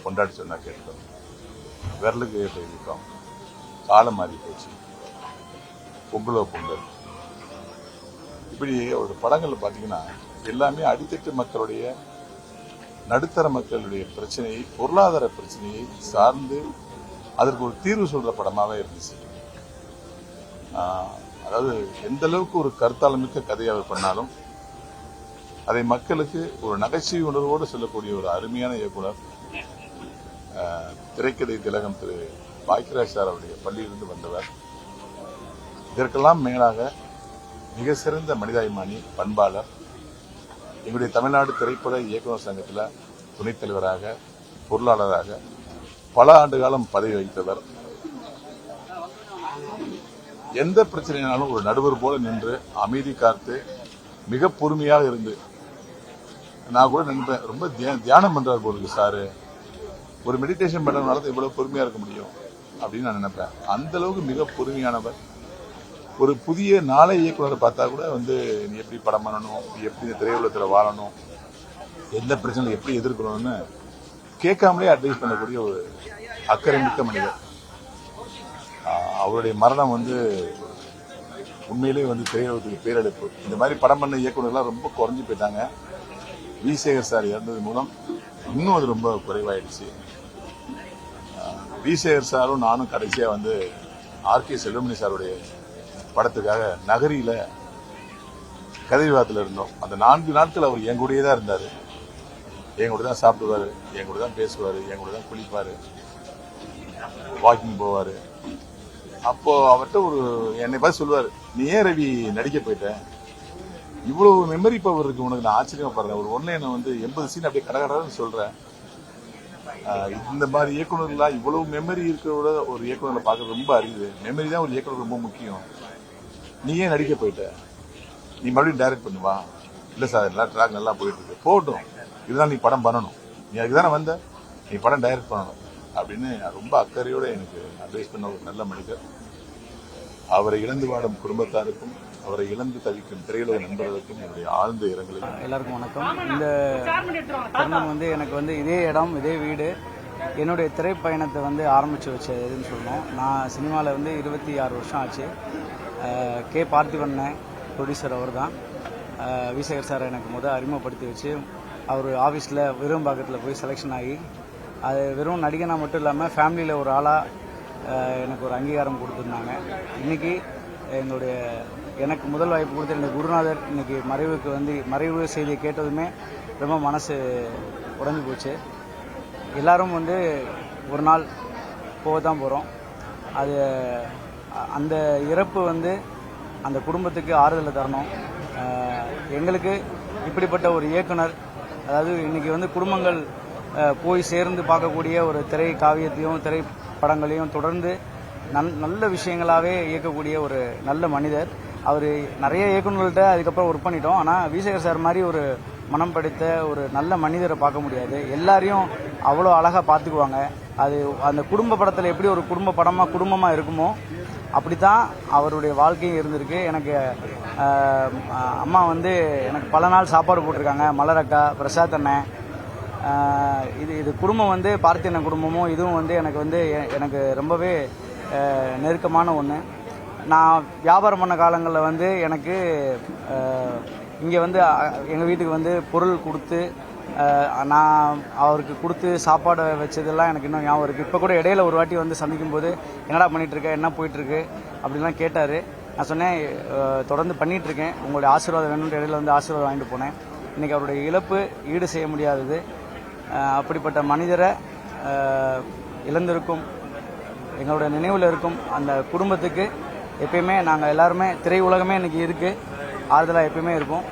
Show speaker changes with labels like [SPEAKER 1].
[SPEAKER 1] கொண்டாடி சொன்னால் கேட்டோம் விரலுக்கு ஏற்ற இயக்கம் காலம் மாறி போச்சு. பொங்கலோ பொங்கல். இப்படி ஒரு படங்கள் பார்த்தீங்கன்னா எல்லாமே அடித்தட்டு மக்களுடைய நடுத்தர மக்களுடைய பிரச்சனையை பொருளாதார பிரச்சனையை சார்ந்து அதற்கு ஒரு தீர்வு சொல்ற படமாவே இருந்துச்சு. ஆஹ், அதாவது எந்த அளவுக்கு ஒரு கருத்தாளமிக்க கதையை அவர் பண்ணாலும் அதை மக்களுக்கு ஒரு நகைச்சுவை உணர்வோடு சொல்லக்கூடிய ஒரு அருமையான இயக்குனர் திரைக்கதை திலகம் திரு பாக்கியராஜ் சார் அவருடைய பள்ளியிலிருந்து வந்தவர். இதற்கெல்லாம் மேலாக மிக சிறந்த மனிதாபிமானி பண்பாளர் எங்களுடைய தமிழ்நாடு திரைப்பட இயக்குநர் சங்கத்தில் துணைத் தலைவராக பொருளாளராக பல ஆண்டு காலம் பதவி வகித்தவர். எந்த பிரச்சனைனாலும் ஒரு நடுவர் போல நின்று அமைதி காத்து மிக பொறுமையாக இருந்து நான் கூட நினைப்பேன் ரொம்ப தியானம் பண்றார் போல இருக்கு சாரு. ஒரு மெடிடேஷன் பண்ணுறதுனால தான் இவ்வளவு பொறுமையா இருக்க முடியும் அப்படின்னு நான் நினைப்பேன். அந்த அளவுக்கு மிக பொறுமையானவர். ஒரு புதிய நாளை இயக்குனரை பார்த்தா கூட வந்து நீ எப்படி படம் பண்ணணும் நீ எப்படி இந்த திரையுலகத்தில் வாழணும் எந்த பிரச்சனையும் எப்படி எதிர்க்கணும்னு கேட்காமலே அட்வைஸ் பண்ணக்கூடிய ஒரு அக்கறை மிக்க மனிதர். ஆஹ் அவருடைய மரணம் வந்து உண்மையிலேயே வந்து திரையுலகத்துக்கு பேரெடுப்பு. இந்த மாதிரி படம் பண்ண இயக்குநர்கள்லாம் ரொம்ப குறைஞ்சு போயிட்டாங்க. வி சேகர் சார் இறந்தது மூலம் இன்னும் அது ரொம்ப குறைவாயிடுச்சு. விசேகர் சாரும் நானும் கடைசியாக வந்து ஆர்கே செல்வமணி சாருடைய படத்துக்காக நகரியில் கதை இருந்தோம். அந்த நான்கு நாட்கள் அவர் என் கூடயே தான் இருந்தார். என் கூட தான் சாப்பிடுவாரு என் கூட தான் பேசுவார் என் கூட தான் குளிப்பார் வாக்கிங் போவார். அப்போது அவர்கிட்ட ஒரு என்னை பார்த்து சொல்லுவார் நீ ஏன் ரவி நடிக்க போயிட்டேன் இவ்வளோ மெமரி பவர் இருக்கு உனக்கு. நான் ஆச்சரியப்படுறேன். ஒரு ஒன்லைனை வந்து எண்பது சீன் அப்படியே கடகடன்னு சொல்கிறேன் இந்த மாதிரி இயக்குனர்களா இவ்வளவு மெமரி இருக்கிறத ஒரு இயக்குனரை பார்க்க ரொம்ப அரியுது மெமரி தான் ஒரு இயக்குனர் ரொம்ப முக்கியம். நீ ஏன் நடிக்க போயிட்ட? நீ மறுபடியும் டைரக்ட் பண்ணுவா இல்ல சார் எல்லா ட்ராக் நல்லா போயிட்டு இருக்கு போட்டும் இதுதான் நீ படம் பண்ணணும். நீ அதுக்கு தானே வந்த? நீ படம் டைரக்ட் பண்ணணும். அப்படின்னு ரொம்ப அக்கறையோட எனக்கு அட்வைஸ் பண்ண ஒரு நல்ல மனிதர். அவரை இழந்து வாடும் குடும்பத்தாருக்கும் அவரை இழந்து தவிக்கும் திரையுலக நண்பர்களுக்கும் என்னுடைய ஆழ்ந்த இரங்கலை
[SPEAKER 2] எல்லாருக்கும் வணக்கம். இந்த தருணம் வந்து எனக்கு வந்து இதே இடம் இதே வீடு என்னுடைய திரைப்பயணத்தை வந்து ஆரம்பித்து வச்சதுன்னு சொல்லணும் நான் சினிமாவில் வந்து இருபத்தி ஆறு வருஷம் ஆச்சு. கே பார்த்திபண்ண ப்ரொடியூசர் அவர் தான் விசேகர் சார் எனக்கு முதல் அறிமுகப்படுத்தி வச்சு அவர் ஆஃபீஸில் வெறும் விரும்பாக்கத்தில் போய் செலெக்ஷன் ஆகி அது வெறும் நடிகனாக மட்டும் இல்லாமல் ஃபேமிலியில் ஒரு ஆளாக எனக்கு ஒரு அங்கீகாரம் கொடுத்துருந்தாங்க. இன்னைக்கு எங்களுடைய எனக்கு முதல் வாய்ப்பு கொடுத்த எனக்கு குருநாதர். இன்னைக்கு மறைவுக்கு வந்து மறைவு செய்தியை கேட்டதுமே ரொம்ப மனசு உடைஞ்சு போச்சு. எல்லாரும் வந்து ஒரு நாள் போக தான் போகிறோம் அது அந்த இறப்பு வந்து அந்த குடும்பத்துக்கு ஆறுதலை தரணும். எங்களுக்கு இப்படிப்பட்ட ஒரு இயக்குனர் அதாவது இன்னைக்கு வந்து குடும்பங்கள் போய் சேர்ந்து பார்க்கக்கூடிய ஒரு திரை காவியத்தையும் திரைப்படங்களையும் தொடர்ந்து நல் நல்ல விஷயங்களாகவே இயக்கக்கூடிய ஒரு நல்ல மனிதர். அவர் நிறைய இயக்குநர்கள்ட்ட அதுக்கப்புறம் ஒர்க் பண்ணிட்டோம். ஆனால் விசேகர் சார் மாதிரி ஒரு மனம் படைத்த ஒரு நல்ல மனிதரை பார்க்க முடியாது. எல்லாரையும் அவ்வளோ அழகாக பார்த்துக்குவாங்க. அது அந்த குடும்ப படத்தில் எப்படி ஒரு குடும்ப படமாக குடும்பமாக இருக்குமோ அப்படித்தான் அவருடைய வாழ்க்கையும் இருந்திருக்கு. எனக்கு அம்மா வந்து எனக்கு பல நாள் சாப்பாடு போட்டிருக்காங்க. மலரக்கா பிரசாத் அண்ணன் இது இது குடும்பம் வந்து பார்த்தின குடும்பமும் இதுவும் வந்து எனக்கு வந்து எ- எனக்கு ரொம்பவே நெருக்கமான ஒன்று நான் வியாபாரம் பண்ண காலங்களில் வந்து எனக்கு இங்கே வந்து எங்கள் வீட்டுக்கு வந்து பொருள் கொடுத்து நான் அவருக்கு கொடுத்து சாப்பாடு வச்சதெல்லாம் எனக்கு இன்னும் ஞாபகம் இருக்குது இப்போ கூட இடையில ஒரு வாட்டி வந்து சந்திக்கும் போது என்னடா பண்ணிகிட்ருக்க என்ன போயிட்டுருக்கு? அப்படின்லாம் கேட்டார். நான் சொன்னேன் தொடர்ந்து பண்ணிட்டு இருக்கேன் உங்களுடைய ஆசீர்வாதம் வேணும்னு இடையில வந்து ஆசீர்வாதம் வாங்கிட்டு போனேன். இன்றைக்கி அவருடைய இழப்பு ஈடு செய்ய முடியாதது. அப்படிப்பட்ட மனிதரை இழந்திருக்கும் எங்களோட நினைவில் இருக்கும் அந்த குடும்பத்துக்கு எப்பயுமே நாங்கள் எல்லாருமே திரை உலகமே இருக்குது ஆறுதலாக எப்பயுமே இருப்போம்.